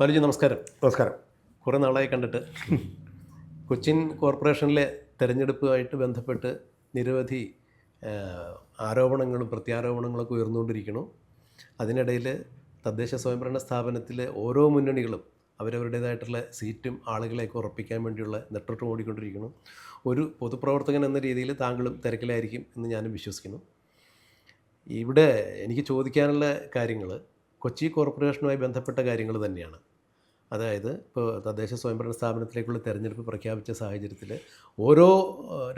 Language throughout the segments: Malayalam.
ബാലുജി നമസ്കാരം. നമസ്കാരം. കുറേ നാളായി കണ്ടിട്ട്. കൊച്ചിൻ കോർപ്പറേഷനിലെ തെരഞ്ഞെടുപ്പുമായിട്ട് ബന്ധപ്പെട്ട് നിരവധി ആരോപണങ്ങളും പ്രത്യാരോപണങ്ങളൊക്കെ ഉയർന്നുകൊണ്ടിരിക്കുന്നു. അതിനിടയിൽ തദ്ദേശ സ്വയംഭരണ സ്ഥാപനത്തിലെ ഓരോ മുന്നണികളും അവരവരുടേതായിട്ടുള്ള സീറ്റും ആളുകളെയൊക്കെ ഉറപ്പിക്കാൻ വേണ്ടിയുള്ള നെട്ടോട്ടം ഓടിക്കൊണ്ടിരിക്കുന്നു. ഒരു പൊതുപ്രവർത്തകൻ എന്ന രീതിയിൽ താങ്കളും തിരക്കിലായിരിക്കും എന്ന് ഞാനും വിശ്വസിക്കുന്നു. ഇവിടെ എനിക്ക് ചോദിക്കാനുള്ള കാര്യങ്ങൾ കൊച്ചി കോർപ്പറേഷനുമായി ബന്ധപ്പെട്ട കാര്യങ്ങൾ തന്നെയാണ്. അതായത് ഇപ്പോൾ തദ്ദേശ സ്വയംഭരണ സ്ഥാപനത്തിലേക്കുള്ള തെരഞ്ഞെടുപ്പ് പ്രഖ്യാപിച്ച സാഹചര്യത്തിൽ ഓരോ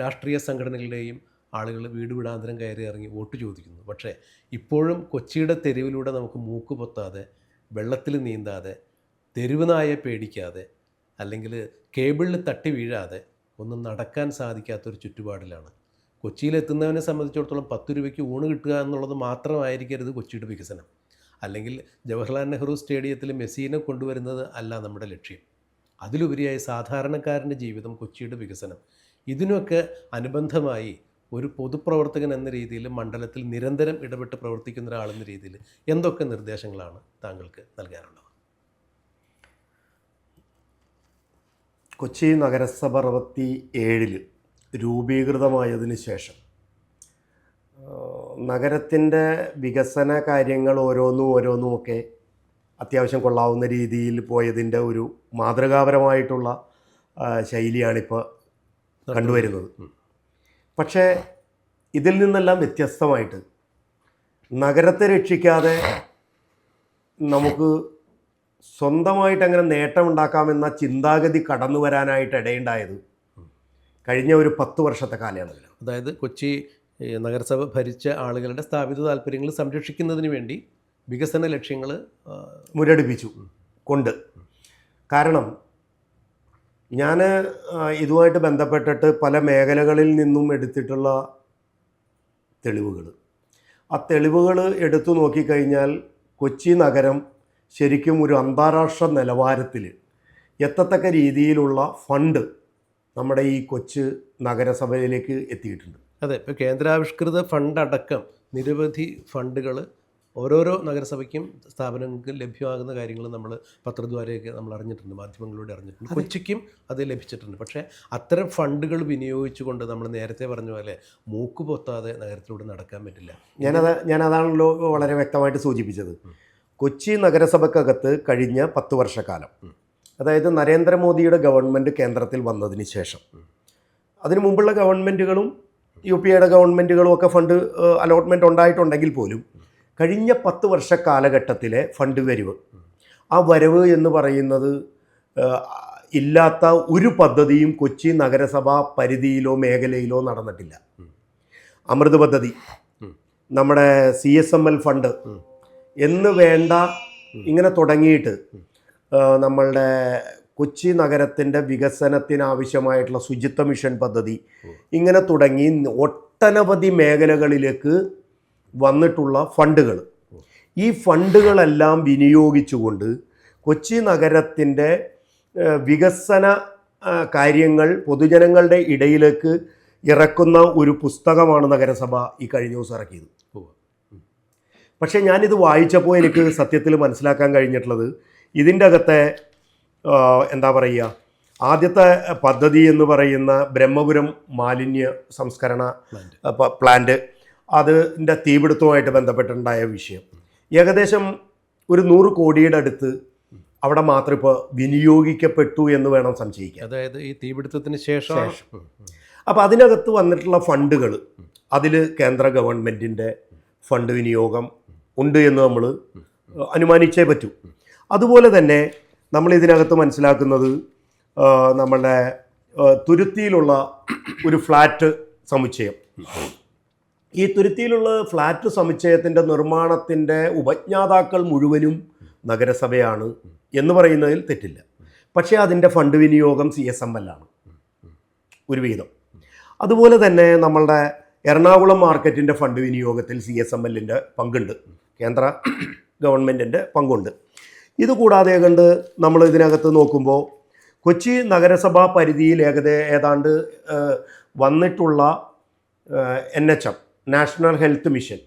രാഷ്ട്രീയ സംഘടനകളുടെയും ആളുകൾ വീട് വീടാന്തരം കയറി ഇറങ്ങി വോട്ട് ചോദിക്കുന്നു. പക്ഷേ ഇപ്പോഴും കൊച്ചിയുടെ തെരുവിലൂടെ നമുക്ക് മൂക്ക് പൊത്താതെ വെള്ളത്തിൽ നീന്താതെ തെരുവ് നായെ പേടിക്കാതെ അല്ലെങ്കിൽ കേബിളിൽ തട്ടി വീഴാതെ ഒന്നും നടക്കാൻ സാധിക്കാത്തൊരു ചുറ്റുപാടിലാണ്. കൊച്ചിയിലെത്തുന്നവനെ സംബന്ധിച്ചിടത്തോളം പത്ത് രൂപയ്ക്ക് ഊണ് കിട്ടുക എന്നുള്ളത് മാത്രമായിരിക്കരുത് കൊച്ചിയുടെ വികസനം. അല്ലെങ്കിൽ ജവഹർലാൽ നെഹ്റു സ്റ്റേഡിയത്തിൽ മെസ്സിനെ കൊണ്ടുവരുന്നത് അല്ല നമ്മുടെ ലക്ഷ്യം. അതിലുപരിയായി സാധാരണക്കാരന്റെ ജീവിതം കൊച്ചിയുടെ വികസനം. ഇതിനൊക്കെ അനുബന്ധമായി ഒരു പൊതുപ്രവർത്തകൻ എന്ന രീതിയിൽ മണ്ഡലത്തിൽ നിരന്തരം ഇടപെട്ട് പ്രവർത്തിക്കുന്ന ഒരാളെന്ന രീതിയിൽ എന്തൊക്കെ നിർദ്ദേശങ്ങളാണ് താങ്കൾക്ക് നൽകാനുള്ളത്? കൊച്ചി നഗരസഭ അറുപത്തി ഏഴിൽ രൂപീകൃതമായതിനു ശേഷം നഗരത്തിന്റെ വികസന കാര്യങ്ങൾ ഓരോന്നും ഓരോന്നും ഒക്കെ അത്യാവശ്യം കൊള്ളാവുന്ന രീതിയിൽ പോയതിന്റെ ഒരു മാതൃകാപരമായിട്ടുള്ള ശൈലിയാണിപ്പോൾ കണ്ടുവരുന്നത്. പക്ഷേ ഇതിൽ നിന്നെല്ലാം വ്യത്യസ്തമായിട്ട് നഗരത്തെ രക്ഷിക്കാതെ നമുക്ക് സ്വന്തമായിട്ട് അങ്ങനെ നേട്ടമുണ്ടാക്കാമെന്ന ചിന്താഗതി കടന്നു വരാനായിട്ട് ഇടയുണ്ടായത് കഴിഞ്ഞ ഒരു പത്ത് വർഷത്തെ കാലയളവിൽ അതായത് കൊച്ചി ഏഹ്, നഗരസഭ ഭരിച്ച ആളുകളുടെ സ്ഥാപിത താല്പര്യങ്ങൾ സംരക്ഷിക്കുന്നതിന് വേണ്ടി വികസന ലക്ഷ്യങ്ങൾ മുരടിപ്പിച്ചു കൊണ്ട്. കാരണം ഞാൻ ഇതുമായിട്ട് ബന്ധപ്പെട്ടിട്ട് പല മേഖലകളിൽ നിന്നും എടുത്തിട്ടുള്ള തെളിവുകൾ ആ തെളിവുകൾ എടുത്തു നോക്കിക്കഴിഞ്ഞാൽ കൊച്ചി നഗരം ശരിക്കും ഒരു അന്താരാഷ്ട്ര നിലവാരത്തിൽ എത്തത്തക്ക രീതിയിലുള്ള ഫണ്ട് നമ്മുടെ ഈ കൊച്ച് നഗരസഭയിലേക്ക് എത്തിയിട്ടുണ്ട്. അതെ ഇപ്പോൾ കേന്ദ്രാവിഷ്കൃത ഫണ്ട് അടക്കം നിരവധി ഫണ്ടുകൾ ഓരോരോ നഗരസഭയ്ക്കും സ്ഥാപനങ്ങൾക്ക് ലഭ്യമാകുന്ന കാര്യങ്ങൾ നമ്മൾ പത്രദ്വാരയൊക്കെ നമ്മൾ അറിഞ്ഞിട്ടുണ്ട് മാധ്യമങ്ങളിലൂടെ അറിഞ്ഞിട്ടുണ്ട്. കൊച്ചിക്കും അത് ലഭിച്ചിട്ടുണ്ട്. പക്ഷേ അത്തരം ഫണ്ടുകൾ വിനിയോഗിച്ചുകൊണ്ട് നമ്മൾ നേരത്തെ പറഞ്ഞ പോലെ മൂക്ക് പൊത്താതെ നഗരത്തിലൂടെ നടക്കാൻ പറ്റില്ല. ഞാനത് ഞാനതാണല്ലോ വളരെ വ്യക്തമായിട്ട് സൂചിപ്പിച്ചത്. കൊച്ചി നഗരസഭക്കകത്ത് കഴിഞ്ഞ പത്ത് വർഷക്കാലം അതായത് നരേന്ദ്രമോദിയുടെ ഗവൺമെന്റ് കേന്ദ്രത്തിൽ വന്നതിന് ശേഷം. അതിനു മുമ്പുള്ള ഗവൺമെന്റുകളും യു പി എയുടെ ഗവൺമെന്റുകളും ഒക്കെ ഫണ്ട് അലോട്ട്മെന്റ് ഉണ്ടായിട്ടുണ്ടെങ്കിൽ പോലും കഴിഞ്ഞ പത്ത് വർഷ കാലഘട്ടത്തിലെ ഫണ്ട് വരവ്. ആ വരവ് എന്ന് പറയുന്നത് ഇല്ലാത്ത ഒരു പദ്ധതിയും കൊച്ചി നഗരസഭ പരിധിയിലോ മേഖലയിലോ നടന്നിട്ടില്ല. അമൃത് പദ്ധതി നമ്മുടെ C S M L fund എന്ന് വേണ്ട ഇങ്ങനെ തുടങ്ങിയിട്ട് നമ്മളുടെ കൊച്ചി നഗരത്തിന്റെ വികസനത്തിനാവശ്യമായിട്ടുള്ള ശുചിത്വ മിഷൻ പദ്ധതി ഇങ്ങനെ തുടങ്ങി ഒട്ടനവധി മേഖലകളിലേക്ക് വന്നിട്ടുള്ള ഫണ്ടുകൾ. ഈ ഫണ്ടുകളെല്ലാം വിനിയോഗിച്ചുകൊണ്ട് കൊച്ചി നഗരത്തിന്റെ വികസന കാര്യങ്ങൾ പൊതുജനങ്ങളുടെ ഇടയിലേക്ക് ഇറക്കുന്ന ഒരു പുസ്തകമാണ് നഗരസഭ ഈ കഴിഞ്ഞ ദിവസം ഇറക്കിയത്. പക്ഷേ ഞാനിത് വായിച്ചപ്പോൾ എനിക്ക് സത്യത്തിൽ മനസ്സിലാക്കാൻ കഴിഞ്ഞിട്ടുള്ളത് ഇതിന്റെ അകത്തെ എന്താ പറയുക? ആദ്യത്തെ പദ്ധതി എന്ന് പറയുന്ന ബ്രഹ്മപുരം മാലിന്യ സംസ്കരണ പ്ലാന്റ്. അതിന്റെ തീപിടുത്തവുമായിട്ട് ബന്ധപ്പെട്ടുണ്ടായ വിഷയം. ഏകദേശം ഒരു നൂറ് കോടിയുടെ അടുത്ത് അവിടെ മാത്രം ഇപ്പോൾ വിനിയോഗിക്കപ്പെട്ടു എന്ന് വേണം സംശയിക്കാൻ. അതായത് ഈ തീപിടുത്തത്തിന് ശേഷം. അപ്പോൾ അതിനകത്ത് വന്നിട്ടുള്ള ഫണ്ടുകൾ അതിൽ കേന്ദ്ര ഗവൺമെന്റിന്റെ ഫണ്ട് വിനിയോഗം ഉണ്ട് എന്ന് നമ്മൾ അനുമാനിച്ചേ പറ്റൂ. അതുപോലെ തന്നെ നമ്മൾ ഇതിനകത്ത് മനസ്സിലാക്കുന്നത് നമ്മളുടെ തുരുത്തിയിലുള്ള ഒരു ഫ്ലാറ്റ് സമുച്ചയം. ഈ തുരുത്തിയിലുള്ള ഫ്ലാറ്റ് സമുച്ചയത്തിന്റെ നിർമ്മാണത്തിന്റെ ഉപജ്ഞാതാക്കൾ മുഴുവനും നഗരസഭയാണ് എന്ന് പറയുന്നതിൽ തെറ്റില്ല. പക്ഷേ അതിന്റെ ഫണ്ട് വിനിയോഗം സി എസ് എം എൽ ആണ്. ഒരു വിഹിതം. അതുപോലെ തന്നെ നമ്മളുടെ എറണാകുളം മാർക്കറ്റിന്റെ ഫണ്ട് വിനിയോഗത്തിൽ സി എസ് എം എല്ലിന്റെ പങ്കുണ്ട്. കേന്ദ്ര ഗവൺമെന്റിന്റെ പങ്കുണ്ട്. ഇതുകൂടാതെ കണ്ട് നമ്മൾ ഇതിനകത്ത് നോക്കുമ്പോൾ കൊച്ചി നഗരസഭാ പരിധിയിൽ ഏകദേ ഏതാണ്ട് വന്നിട്ടുള്ള N H M national health mission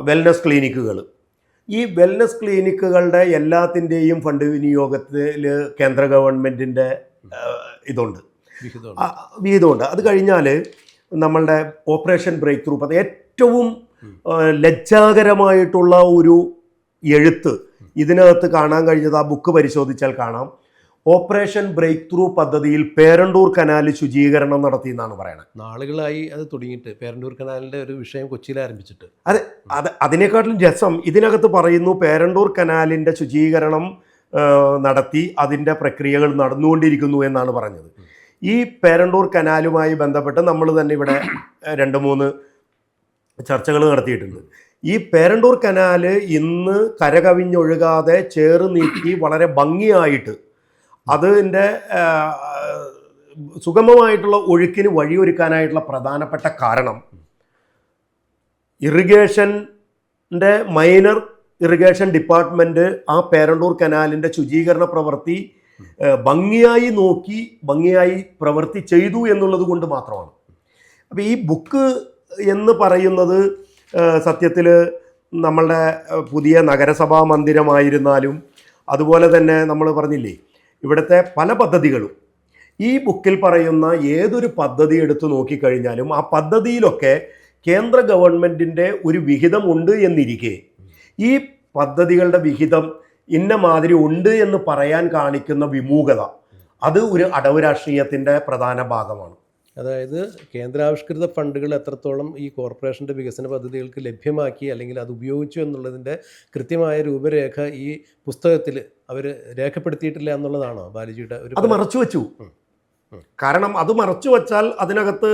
wellness ക്ലിനിക്കുകൾ. ഈ വെൽനസ് ക്ലിനിക്കുകളുടെ എല്ലാത്തിന്റെയും ഫണ്ട് വിനിയോഗത്തിൽ കേന്ദ്ര ഗവൺമെന്റിന്റെ ഇതുണ്ട്. വിഹിതമുണ്ട്. അത് കഴിഞ്ഞാൽ നമ്മളുടെ ഓപ്പറേഷൻ ബ്രേക്ക് ത്രൂ അത് ഏറ്റവും ലജ്ജാകരമായിട്ടുള്ള ഒരു എഴുത്ത് ഇതിനകത്ത് കാണാൻ കഴിഞ്ഞത് ആ ബുക്ക് പരിശോധിച്ചാൽ കാണാം. ഓപ്പറേഷൻ ബ്രേക്ക് ത്രൂ പദ്ധതിയിൽ പേരണ്ടൂർ കനാൽ ശുചീകരണം നടത്തി എന്നാണ് പറയുന്നത് നാളുകളായി അത് തുടങ്ങിയിട്ട് പേരണ്ടൂർ കനാലിന്റെ ഒരു വിഷയം കൊച്ചിയിൽ ആരംഭിച്ചിട്ട്. അതെ അത് അതിനേക്കാട്ടിലും രസം. ഇതിനകത്ത് പറയുന്നു പേരണ്ടൂർ കനാലിന്റെ ശുചീകരണം നടത്തി അതിന്റെ പ്രക്രിയകൾ നടന്നുകൊണ്ടിരിക്കുന്നു എന്നാണ് പറഞ്ഞത്. ഈ പേരണ്ടൂർ കനാലുമായി ബന്ധപ്പെട്ട് നമ്മൾ തന്നെ ഇവിടെ രണ്ട് മൂന്ന് ചർച്ചകൾ നടത്തിയിട്ടുണ്ട്. ഈ പേരണ്ടൂർ കനാല് ഇന്ന് കരകവിഞ്ഞൊഴുകാതെ ചേറ് നീക്കി വളരെ ഭംഗിയായിട്ട് അതിന്റെ സുഗമമായിട്ടുള്ള ഒഴുക്കിന് വഴിയൊരുക്കാനായിട്ടുള്ള പ്രധാനപ്പെട്ട കാരണം ഇറിഗേഷന്റെ മൈനർ ഇറിഗേഷൻ ഡിപ്പാർട്ട്മെന്റ് ആ പേരണ്ടൂർ കനാലിന്റെ ശുചീകരണ പ്രവൃത്തി ഭംഗിയായി നോക്കി ഭംഗിയായി പ്രവൃത്തി ചെയ്തു എന്നുള്ളത് കൊണ്ട് മാത്രമാണ്. അപ്പോൾ ഈ ബുക്ക് എന്ന് പറയുന്നത് സത്യത്തിൽ നമ്മളുടെ പുതിയ നഗരസഭാ മന്ദിരമായിരുന്നാലും അതുപോലെ തന്നെ നമ്മൾ പറഞ്ഞില്ലേ ഇവിടുത്തെ പല പദ്ധതികളും. ഈ ബുക്കിൽ പറയുന്ന ഏതൊരു പദ്ധതി എടുത്തു നോക്കിക്കഴിഞ്ഞാലും ആ പദ്ധതിയിലൊക്കെ കേന്ദ്ര ഗവൺമെന്റിന്റെ ഒരു വിഹിതം ഉണ്ട് എന്നിരിക്കെ. ഈ പദ്ധതികളുടെ വിഹിതം ഇന്ന മാതിരി ഉണ്ട് എന്ന് പറയാൻ കാണിക്കുന്ന വിമൂഖത അത് ഒരു അടവ് രാഷ്ട്രീയത്തിന്റെ പ്രധാന ഭാഗമാണ്. അതായത് കേന്ദ്രാവിഷ്കൃത ഫണ്ടുകൾ എത്രത്തോളം ഈ കോർപ്പറേഷന്റെ വികസന പദ്ധതികൾക്ക് ലഭ്യമാക്കി അല്ലെങ്കിൽ അത് ഉപയോഗിച്ചു എന്നുള്ളതിന്റെ കൃത്യമായ രൂപരേഖ ഈ പുസ്തകത്തിൽ അവർ രേഖപ്പെടുത്തിയിട്ടില്ല എന്നുള്ളതാണോ ബാലിജിയുടെ ഒരു അത് മറച്ചു വെച്ചു. കാരണം അത് മറച്ചു വച്ചാൽ അതിനകത്ത്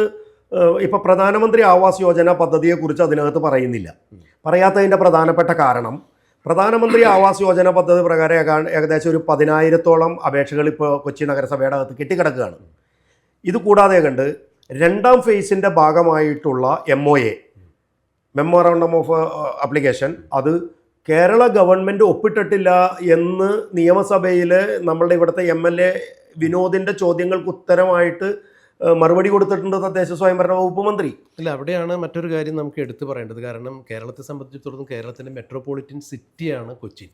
ഇപ്പൊ പ്രധാനമന്ത്രി ആവാസ് യോജന പദ്ധതിയെക്കുറിച്ച് അതിനകത്ത് പറയുന്നില്ല. പറയാത്തതിന്റെ പ്രധാനപ്പെട്ട കാരണം പ്രധാനമന്ത്രി ആവാസ് യോജന പദ്ധതി പ്രകാരം ഏകദേശം ഒരു പതിനായിരത്തോളം അപേക്ഷകൾ ഇപ്പോൾ കൊച്ചി നഗരസഭയുടെ അകത്ത് കെട്ടിക്കിടക്കുകയാണ് ഇത് കൂടാതെ കണ്ട് രണ്ടാം ഫേസിന്റെ ഭാഗമായിട്ടുള്ള M O A memorandum of application അത് കേരള ഗവൺമെന്റ് ഒപ്പിട്ടിട്ടില്ല എന്ന് നിയമസഭയിൽ നമ്മളുടെ ഇവിടുത്തെ എം എൽ എ വിനോദിന്റെ ചോദ്യങ്ങൾക്ക് ഉത്തരമായിട്ട് ഏഹ്, മറുപടി കൊടുത്തിട്ടുണ്ട് തദ്ദേശ സ്വയംഭരണ വകുപ്പ് മന്ത്രി. അല്ല അവിടെയാണ് മറ്റൊരു കാര്യം നമുക്ക് എടുത്തു പറയേണ്ടത്. കാരണം കേരളത്തെ സംബന്ധിച്ചിടത്തോളം കേരളത്തിന്റെ മെട്രോപൊളിറ്റൻ സിറ്റിയാണ് കൊച്ചി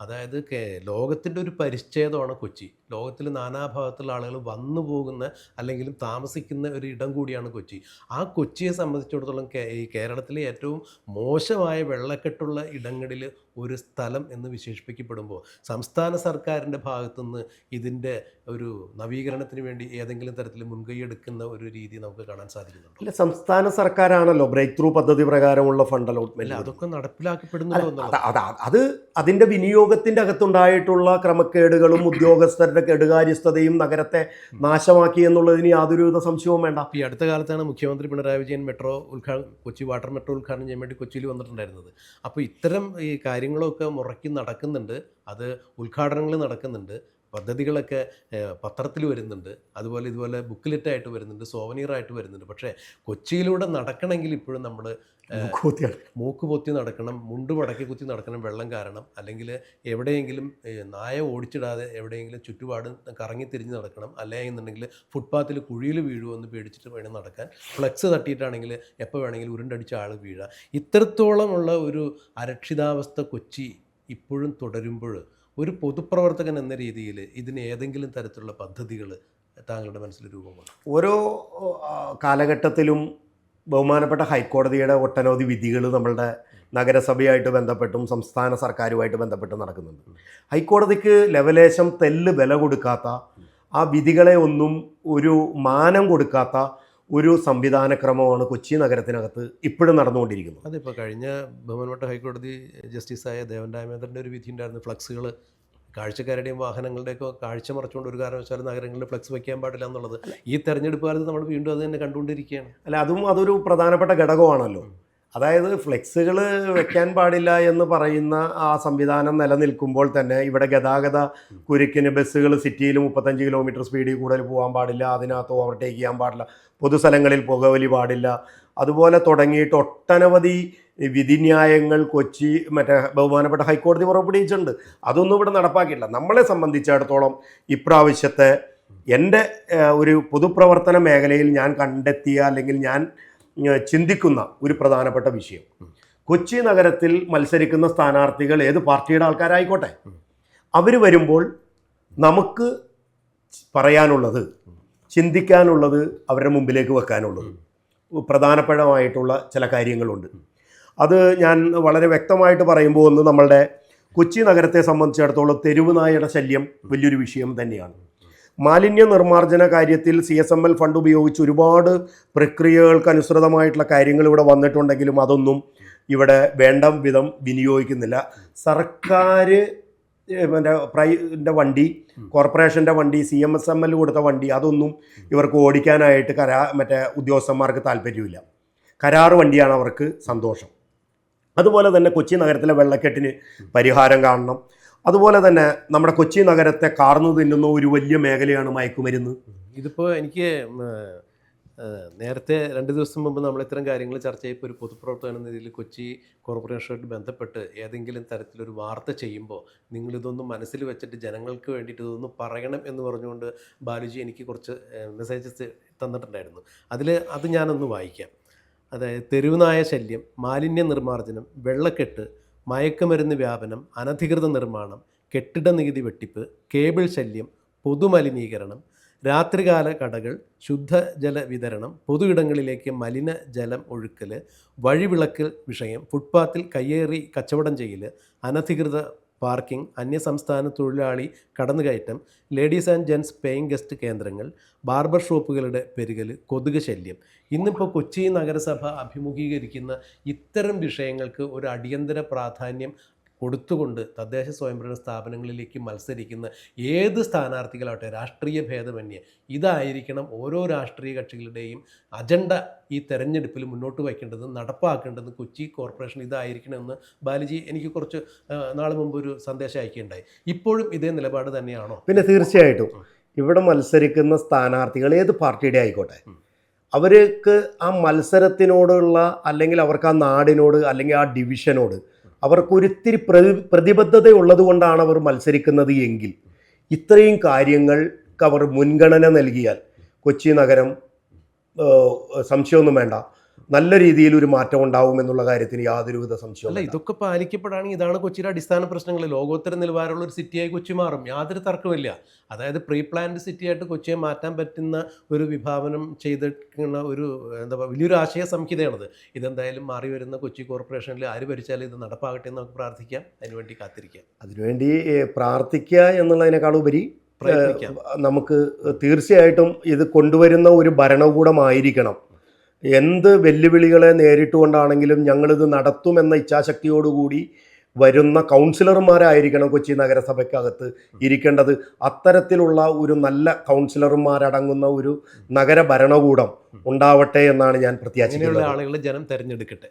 അതായത് ലോകത്തിന്റെ ഒരു പരിച്ഛേദമാണ് കൊച്ചി. ലോകത്തിൽ നാനാഭാഗത്തുള്ള ആളുകൾ വന്നു പോകുന്ന അല്ലെങ്കിൽ താമസിക്കുന്ന ഒരു ഇടം കൂടിയാണ് കൊച്ചി. ആ കൊച്ചിയെ സംബന്ധിച്ചിടത്തോളം ഈ കേരളത്തിലെ ഏറ്റവും മോശമായ വെള്ളക്കെട്ടുള്ള ഇടങ്ങളിൽ ഒരു സ്ഥലം എന്ന് വിശേഷിപ്പിക്കപ്പെടുമ്പോൾ സംസ്ഥാന സർക്കാരിന്റെ ഭാഗത്തുനിന്ന് ഇതിന്റെ ഒരു നവീകരണത്തിന് വേണ്ടി ഏതെങ്കിലും തരത്തിൽ മുൻകൈ എടുക്കുന്ന ഒരു രീതി നമുക്ക് കാണാൻ സാധിക്കുന്നുണ്ട്? അല്ല സംസ്ഥാന സർക്കാരാണല്ലോ ബ്രേക്ക് ത്രൂ പദ്ധതി പ്രകാരമുള്ള ഫണ്ട് അലോട്ട്മെന്റ് അതൊക്കെ നടപ്പിലാക്കപ്പെടുന്നുണ്ടോ എന്നുള്ളത് അത് അതിന്റെ വിനിയോഗത്തിന്റെ അകത്തുണ്ടായിട്ടുള്ള ക്രമക്കേടുകളും ഉദ്യോഗസ്ഥരുടെ കെടുകാര്യസ്ഥതയും നഗരത്തെ നാശമാക്കി എന്നുള്ളതിന് യാതൊരുവിധ സംശയവും വേണ്ട. ഈ അടുത്ത കാലത്താണ് മുഖ്യമന്ത്രി പിണറായി വിജയൻ മെട്രോ ഉദ്ഘാടനം കൊച്ചി വാട്ടർ മെട്രോ ഉദ്ഘാടനം ചെയ്യാൻ വേണ്ടി കൊച്ചിയിൽ വന്നിട്ടുണ്ടായിരുന്നത്. അപ്പോൾ ഇത്തരം ഈ കാര്യങ്ങളൊക്കെ മുറയ്ക്ക് നടക്കുന്നുണ്ട്. അത് ഉദ്ഘാടനങ്ങൾ നടക്കുന്നുണ്ട്. പദ്ധതികളൊക്കെ പത്രത്തിൽ വരുന്നുണ്ട്. അതുപോലെ ഇതുപോലെ ബുക്ക്ലെറ്റായിട്ട് വരുന്നുണ്ട് സോവനീറായിട്ട് വരുന്നുണ്ട്. പക്ഷേ കൊച്ചിയിലൂടെ നടക്കണമെങ്കിൽ ഇപ്പോഴും നമ്മൾ മൂക്ക് പൊത്തി നടക്കണം മുണ്ട് വടക്കി കുത്തി നടക്കണം വെള്ളം കാരണം. അല്ലെങ്കിൽ എവിടെയെങ്കിലും നായ ഓടിച്ചിടാതെ എവിടെയെങ്കിലും ചുറ്റുപാട് കറങ്ങി തിരിഞ്ഞ് നടക്കണം. അല്ലെങ്കിൽ ഫുട്പാത്തിൽ കുഴിയിൽ വീഴുമെന്ന് പേടിച്ചിട്ട് വേണം നടക്കാൻ. ഫ്ലെക്സ് തട്ടിയിട്ടാണെങ്കിൽ എപ്പോൾ വേണമെങ്കിലും ഉരുണ്ടടിച്ച ആൾ വീഴുക ഇത്രത്തോളമുള്ള ഒരു അരക്ഷിതാവസ്ഥ കൊച്ചി ഇപ്പോഴും തുടരുമ്പോൾ ഒരു പൊതുപ്രവർത്തകൻ എന്ന രീതിയിൽ ഇതിന് ഏതെങ്കിലും തരത്തിലുള്ള പദ്ധതികൾ താങ്കളുടെ മനസ്സിൽ രൂപമാണ്? ഓരോ കാലഘട്ടത്തിലും ബഹുമാനപ്പെട്ട ഹൈക്കോടതിയുടെ ഒട്ടനവധി വിധികൾ നമ്മളുടെ നഗരസഭയായിട്ട് ബന്ധപ്പെട്ടും സംസ്ഥാന സർക്കാരുമായിട്ട് ബന്ധപ്പെട്ടും നടക്കുന്നുണ്ട്. ഹൈക്കോടതിക്ക് ലെവലേശം തെല്ല് വില കൊടുക്കാത്ത ആ വിധികളെ ഒന്നും ഒരു മാനം കൊടുക്കാത്ത ഒരു സംവിധാനക്രമമാണ് കൊച്ചി നഗരത്തിനകത്ത് ഇപ്പോഴും നടന്നുകൊണ്ടിരിക്കുന്നത്. അതിപ്പോൾ കഴിഞ്ഞ ബഹുമാനപ്പെട്ട ഹൈക്കോടതി ജസ്റ്റിസായ ദേവൻ രാമേന്ദ്രന്റെ ഒരു വിധി ഉണ്ടായിരുന്നു. ഫ്ലക്സുകൾ കാഴ്ചക്കാരുടെയും വാഹനങ്ങളുടെയൊക്കെ കാഴ്ച മറച്ചുകൊണ്ട് ഒരു കാരണവശാലും നഗരങ്ങളിൽ ഫ്ലക്സ് വയ്ക്കാൻ പാടില്ല എന്നുള്ളത്. ഈ തെരഞ്ഞെടുപ്പ് കാലത്ത് നമ്മൾ വീണ്ടും അത് തന്നെ കണ്ടുകൊണ്ടിരിക്കുകയാണ്. അല്ല അതും അതൊരു പ്രധാനപ്പെട്ട ഘടകമാണല്ലോ. അതായത് ഫ്ലെക്സുകൾ വെക്കാൻ പാടില്ല എന്ന് പറയുന്ന ആ സംവിധാനം നിലനിൽക്കുമ്പോൾ തന്നെ ഇവിടെ ഗതാഗത കുരുക്കിന് ബസ്സുകൾ സിറ്റിയിൽ മുപ്പത്തഞ്ച് കിലോമീറ്റർ സ്പീഡിൽ കൂടുതൽ പോകാൻ പാടില്ല അതിനകത്ത് ഓവർടേക്ക് ചെയ്യാൻ പാടില്ല പൊതുസ്ഥലങ്ങളിൽ പുകവലി പാടില്ല. അതുപോലെ തുടങ്ങിയിട്ട് ഒട്ടനവധി വിധിന്യായങ്ങൾ കൊച്ചി മറ്റേ ബഹുമാനപ്പെട്ട ഹൈക്കോടതി പുറപ്പെടുവിച്ചിട്ടുണ്ട്. അതൊന്നും ഇവിടെ നടപ്പാക്കിയില്ല നമ്മളെ സംബന്ധിച്ചിടത്തോളം ഇപ്രാവശ്യത്തെ എന്റെ ഒരു പൊതുപ്രവർത്തന മേഖലയിൽ ഞാൻ കണ്ടെത്തിയ അല്ലെങ്കിൽ ഞാൻ ചിന്തിക്കുന്ന ഒരു പ്രധാനപ്പെട്ട വിഷയം. കൊച്ചി നഗരത്തിൽ മത്സരിക്കുന്ന സ്ഥാനാർത്ഥികൾ ഏത് പാർട്ടിയുടെ ആൾക്കാരായിക്കോട്ടെ? അവർ വരുമ്പോൾ നമുക്ക് പറയാനുള്ളത് ചിന്തിക്കാനുള്ളത് അവരുടെ മുമ്പിലേക്ക് വെക്കാനുള്ളത്. പ്രധാനപ്പെട്ടമായിട്ടുള്ള ചില കാര്യങ്ങളുണ്ട്. അത് ഞാൻ വളരെ വ്യക്തമായിട്ട് പറയുമ്പോൾ ഒന്ന് നമ്മളുടെ കൊച്ചി നഗരത്തെ സംബന്ധിച്ചിടത്തോളം തെരുവ് നായയുടെ ശല്യം വലിയൊരു വിഷയം തന്നെയാണ്. മാലിന്യ നിർമ്മാർജന കാര്യത്തിൽ C S M L fund ഉപയോഗിച്ച് ഒരുപാട് പ്രക്രിയകൾക്ക് അനുസൃതമായിട്ടുള്ള കാര്യങ്ങൾ ഇവിടെ വന്നിട്ടുണ്ടെങ്കിലും അതൊന്നും ഇവിടെ വേണ്ട വിധം വിനിയോഗിക്കുന്നില്ല. സർക്കാർ മറ്റേ പ്രൈന്റെ വണ്ടി കോർപ്പറേഷന്റെ വണ്ടി C M S M L കൊടുത്ത വണ്ടി അതൊന്നും ഇവർക്ക് ഓടിക്കാനായിട്ട് കരാ മറ്റേ ഉദ്യോഗസ്ഥന്മാർക്ക് താല്പര്യമില്ല. കരാറ് വണ്ടിയാണ് അവർക്ക് സന്തോഷം. അതുപോലെ തന്നെ കൊച്ചി നഗരത്തിലെ വെള്ളക്കെട്ടിന് പരിഹാരം കാണണം. അതുപോലെ തന്നെ നമ്മുടെ കൊച്ചി നഗരത്തെ കാർന്നു തിന്നുന്ന ഒരു വലിയ മേഖലയാണ് മയക്കുമരുന്ന്. ഇതിപ്പോൾ എനിക്ക് നേരത്തെ രണ്ട് ദിവസം മുമ്പ് നമ്മൾ ഇത്തരം കാര്യങ്ങൾ ചർച്ച ചെയ്യപ്പോൾ ഒരു പൊതുപ്രവർത്തകൻ എന്ന രീതിയിൽ കൊച്ചി കോർപ്പറേഷനുമായിട്ട് ബന്ധപ്പെട്ട് ഏതെങ്കിലും തരത്തിലൊരു വാർത്ത ചെയ്യുമ്പോൾ നിങ്ങളിതൊന്നും മനസ്സിൽ വെച്ചിട്ട് ജനങ്ങൾക്ക് വേണ്ടിയിട്ട് ഇതൊന്നും പറയണം എന്ന് പറഞ്ഞുകൊണ്ട് ബാലുജി എനിക്ക് കുറച്ച് മെസ്സേജസ് തന്നിട്ടുണ്ടായിരുന്നു. അതിൽ അത് ഞാനൊന്ന് വായിക്കാം. അതായത് തെരുവുനായ ശല്യം മാലിന്യ നിർമ്മാർജനം വെള്ളക്കെട്ട് മയക്കുമരുന്ന് വ്യാപനം അനധികൃത നിർമ്മാണം കെട്ടിട നികുതി വെട്ടിപ്പ് കേബിൾ ശല്യം പൊതുമലിനീകരണം രാത്രികാല കടകൾ ശുദ്ധജല വിതരണം പൊതു ഇടങ്ങളിലേക്ക് മലിന ജലം ഒഴുക്കൽ വഴിവിളക്കൽ വിഷയം ഫുട്പാത്തിൽ കയ്യേറി കച്ചവടം ചെയ്യൽ അനധികൃത പാർക്കിംഗ് അന്യസംസ്ഥാന തൊഴിലാളി കടന്നുകയറ്റം ladies and gents paying guest കേന്ദ്രങ്ങൾ ബാർബർ ഷോപ്പുകളുടെ പെരുകൽ കൊതുക് ശല്യം. ഇന്നിപ്പോൾ കൊച്ചി നഗരസഭ അഭിമുഖീകരിക്കുന്ന ഇത്തരം വിഷയങ്ങൾക്ക് ഒരു അടിയന്തര പ്രാധാന്യം കൊടുത്തുകൊണ്ട് തദ്ദേശ സ്വയംഭരണ സ്ഥാപനങ്ങളിലേക്ക് മത്സരിക്കുന്ന ഏത് സ്ഥാനാർത്ഥികളാവട്ടെ രാഷ്ട്രീയ ഭേദമന്യേ ഇതായിരിക്കണം ഓരോ രാഷ്ട്രീയ കക്ഷികളുടെയും അജണ്ട ഈ തെരഞ്ഞെടുപ്പിൽ മുന്നോട്ട് വയ്ക്കേണ്ടത് നടപ്പാക്കേണ്ടത് കൊച്ചി കോർപ്പറേഷൻ ഇതായിരിക്കണമെന്ന് ബാലിജി എനിക്ക് കുറച്ച് നാൾ നാൾ മുമ്പ് ഒരു സന്ദേശം അയക്കുകയുണ്ടായി. ഇപ്പോഴും ഇതേ നിലപാട് തന്നെയാണോ? പിന്നെ തീർച്ചയായിട്ടും. ഇവിടെ മത്സരിക്കുന്ന സ്ഥാനാർത്ഥികൾ ഏത് പാർട്ടിയുടെ ആയിക്കോട്ടെ അവർക്ക് ആ മത്സരത്തിനോടുള്ള അല്ലെങ്കിൽ അവർക്ക് ആ നാടിനോട് അല്ലെങ്കിൽ ആ ഡിവിഷനോട് അവർക്ക് ഒരിത്തിരി പ്രതി പ്രതിബദ്ധത ഉള്ളത് കൊണ്ടാണ് അവർ മത്സരിക്കുന്നത് എങ്കിൽ ഇത്രയും കാര്യങ്ങൾക്ക് അവർ മുൻഗണന നൽകിയാൽ കൊച്ചി നഗരം സംശയമൊന്നും വേണ്ട. നല്ല രീതിയിൽ ഒരു മാറ്റം ഉണ്ടാവും എന്നുള്ള കാര്യത്തിന് യാതൊരുവിധ സംശയവും അല്ല ഇതൊക്കെ പാലിക്കപ്പെടുകയാണെങ്കിൽ ഇതാണ് കൊച്ചിയുടെ അടിസ്ഥാന പ്രശ്നങ്ങൾ. ലോകോത്തര നിലവാരമുള്ള ഒരു സിറ്റിയായി കൊച്ചി മാറും. യാതൊരു തർക്കമില്ല അതായത് പ്രീ പ്ലാൻഡ് സിറ്റിയായിട്ട് കൊച്ചിയെ മാറ്റാൻ പറ്റുന്ന ഒരു വിഭാവനം ചെയ്തിരിക്കുന്ന ഒരു എന്താ പറയുക വലിയൊരു ആശയ സംഹിതയാണത്. ഇതെന്തായാലും മാറി വരുന്ന കൊച്ചി കോർപ്പറേഷനിൽ ആര് ഭരിച്ചാലും ഇത് നടപ്പാകട്ടെ എന്ന് നമുക്ക് പ്രാർത്ഥിക്കാം. അതിനുവേണ്ടി കാത്തിരിക്കാം. അതിനുവേണ്ടി പ്രാർത്ഥിക്കുക എന്നുള്ളതിനേക്കാളുപരി ഉപരി നമുക്ക് തീർച്ചയായിട്ടും ഇത് കൊണ്ടുവരുന്ന ഒരു ഭരണകൂടമായിരിക്കണം. എന്ത് വെല്ലുവിളികളെ നേരിട്ടുകൊണ്ടാണെങ്കിലും ഞങ്ങളിത് നടത്തുമെന്ന ഇച്ഛാശക്തിയോടുകൂടി വരുന്ന കൗൺസിലർമാരായിരിക്കണം കൊച്ചി നഗരസഭയ്ക്കകത്ത് ഇരിക്കേണ്ടത്. അത്തരത്തിലുള്ള ഒരു നല്ല കൗൺസിലർമാരടങ്ങുന്ന ഒരു നഗര ഭരണകൂടം ഉണ്ടാവട്ടെ എന്നാണ് ഞാൻ പ്രത്യാശിക്കുന്നത്. ആളുകളെ ജനം തിരഞ്ഞെടുക്കട്ടെ.